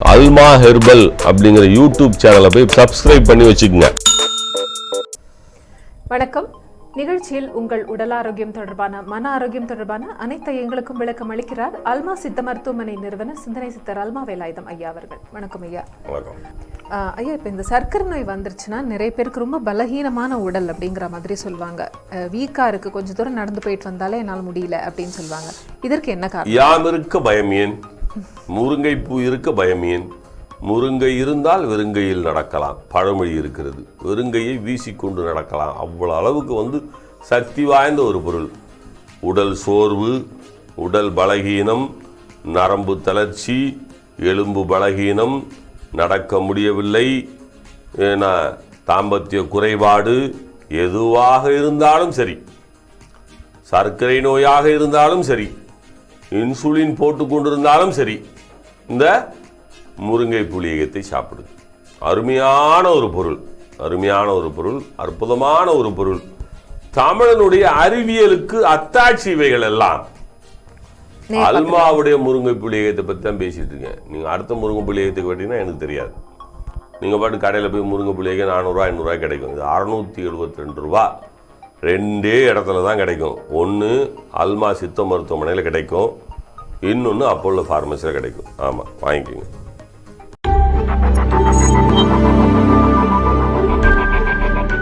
அல்மா herbal அப்படிங்கிற YouTube சேனலை போய் சப்ஸ்கிரைப் பண்ணி வச்சுக்கோங்க. வணக்கம். நிகழ்ச்சியில் உங்கள் உடல் ஆரோக்கியம் தொடர்பான மன ஆரோக்கியம் தொடர்பான அனைத்து எங்களுக்கும் விளக்கம் அளிக்கிறார் அல்மா சித்த மருத்துவமனை நிறுவனர் சிந்தனை சித்தர் அல்மா வேலாயுதம் ஐயா அவர்கள். வணக்கம் ஐயா. வணக்கம். ஐயா இப்போ இந்த சர்க்கரை நோய் வந்துருச்சுன்னா நிறைய பேருக்கு ரொம்ப பலகீனமான உடல் அப்படிங்கிற மாதிரி சொல்லுவாங்க. வீக்காக இருக்கு கொஞ்சம் தூரம் நடந்து போயிட்டு வந்தாலே என்னால் முடியல அப்படின்னு சொல்லுவாங்க. இதற்கு என்ன காரணம்? யாம் இருக்க பயம் ஏன்? முருங்கை பூ இருக்க பயம் முருங்கை இருந்தால் வெறுங்கையில் நடக்கலாம். பழமொழி இருக்கிறது. வெறுங்கையை வீசிக்கொண்டு நடக்கலாம். அவ்வளோ அளவுக்கு வந்து சக்தி வாய்ந்த ஒரு பொருள். உடல் சோர்வு உடல் பலகீனம் நரம்பு தளர்ச்சி எலும்பு பலகீனம் நடக்க முடியவில்லை ஏன்னா தாம்பத்திய குறைபாடு எதுவாக இருந்தாலும் சரி. சர்க்கரை நோயாக இருந்தாலும் சரி. இன்சுலின் போட்டு கொண்டிருந்தாலும் சரி இந்த முருங்கை புளியகத்தை சாப்பிடு அருமையான ஒரு பொருள் அருமையான ஒரு பொருள் அற்புதமான ஒரு பொருள். தமிழனுடைய அறிவியலுக்கு அத்தாட்சி இவைகள் எல்லாம். அல்மாவுடைய முருங்கை புளியகத்தை பற்றி தான் பேசிட்டு இருக்கேன். நீங்கள் அடுத்த முருங்கை புளியகத்துக்கு கேட்டீங்கன்னா எனக்கு தெரியாது. நீங்கள் பாட்டு கடையில் போய் முருங்கை புளியகம் நானூறுரூவா ஐநூறுரூவா கிடைக்கும். இது அறநூற்றி எழுபத்தி ரெண்டு ரூபா. ரெண்டே இடத்துல தான் கிடைக்கும். ஒன்று அல்மா சித்த மருத்துவமனையில் கிடைக்கும். இன்னொன்று அப்போலோ ஃபார்மசியில் கிடைக்கும். ஆமாம் வாங்கிக்கோங்க.